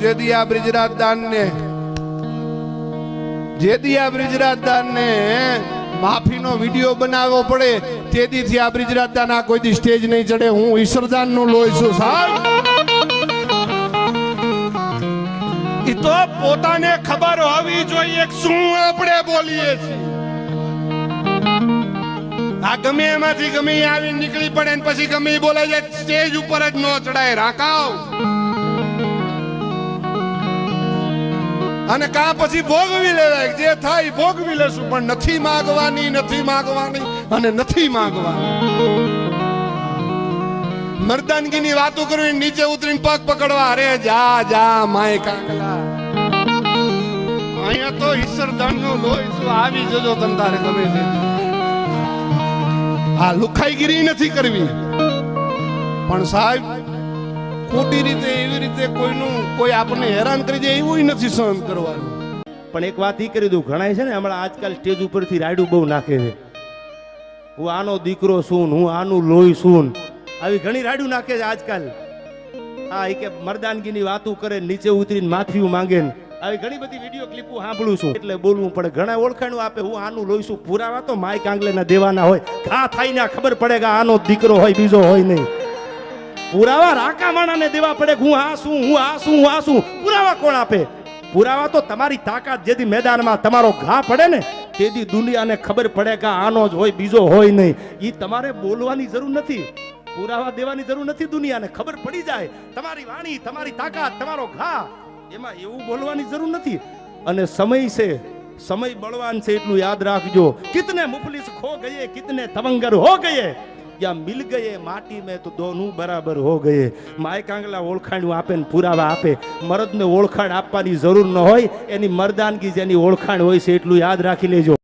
જેદિયા બ્રિજરાજદાન ને જેદિયા બ્રિજરાજદાન ને માફીનો વીડિયો બનાવવો પડે, તેદીથી આ બ્રિજરાજદાન આ કોઈ દી સ્ટેજ નહીં ચડે. હું ઈશ્વરદાનનું લોહી છું, સાહેબ. ઈ તો પોતાને ખબર હોવી જોઈએ શું આપણે બોલીએ છીએ. આ ગમે એમાંથી ગમે આવી નીકળી પડે ને પછી ગમે બોલે છે, સ્ટેજ ઉપર જ ન ચડાય રાકાવ અને કા પછી ભોગવી લેવાય જે થાય ભોગવી લેશું પણ નથી માગવાની નથી માગવાની અને નથી માગવાની. મર્દાનગીની વાતો કરવી નીચે ઉતરીને પગ પકડવા. અરે જા જા, માય કાંગલા અહીંયા તો ઈશ્વર નો લોહી આવી જજો તમ તારે ગમે છે આ લુખાઈગીરી નથી કરવી. પણ સાહેબ, ખોટી રીતે, એવી રીતે કોઈ આપણને હેરાન કરી દે એવું નથી સહન કરવાનું. પણ એક વાત ઈ કરી દઉં ઘણા છે ને હમણાં આજકાલ સ્ટેજ ઉપરથી રાયડું બહુ નાખે છે. હું આનો દીકરો છું હું આનું લોહી છું આવી ઘણી રાયડું નાખે છે આજકાલ. હા એ કે મર્દાનગીની વાતું કરે, નીચે ઉતરીને માથિયું માંગે ને. આવી ઘણી બધી વીડિયો ક્લિપો સાંભળું છું. એટલે બોલવું પડે. ઘણા ઓળખાણું આપે, હું આનું લોહી છું. પુરાવા તો માય કાંગલેના દેવાના હોય. ઘા થાય ને ખબર પડે કે આનો દીકરો હોય, બીજો હોય નહીં. પુરાવા રાકા માણાને દેવા પડે હું આ શું હું આ શું હું આ શું પુરાવા કોણ આપે? પુરાવા તો તમારી તાકાત જેથી મેદાનમાં તમારો ઘા પડે ને, તેથી દુનિયાને ખબર પડે કે આનો જ હોય, બીજો હોય નહીં. એ તમારે બોલવાની જરૂર નથી. પુરાવા દેવાની જરૂર નથી દુનિયાને, ખબર પડી જાય. તમારી વાણી, તમારી તાકાત, તમારો ઘા, એમાં એવું બોલવાની જરૂર નથી. અને સમય છે, સમય બળવાન છે, એટલું યાદ રાખજો. કિતને મુફલિસ ખો ગયે, કિતને તવંગર હો ગયે? યા મિલ ગયે, માટી મેં તો દોનું બરાબર હો ગયે. માય કાંગલા ઓળખાણું આપે ને પુરાવા આપે. મરદને ઓળખાણ આપવાની જરૂર ન હોય, એની મરદાનગી જેની ઓળખાણ હોય છે એટલું યાદ રાખી લેજો.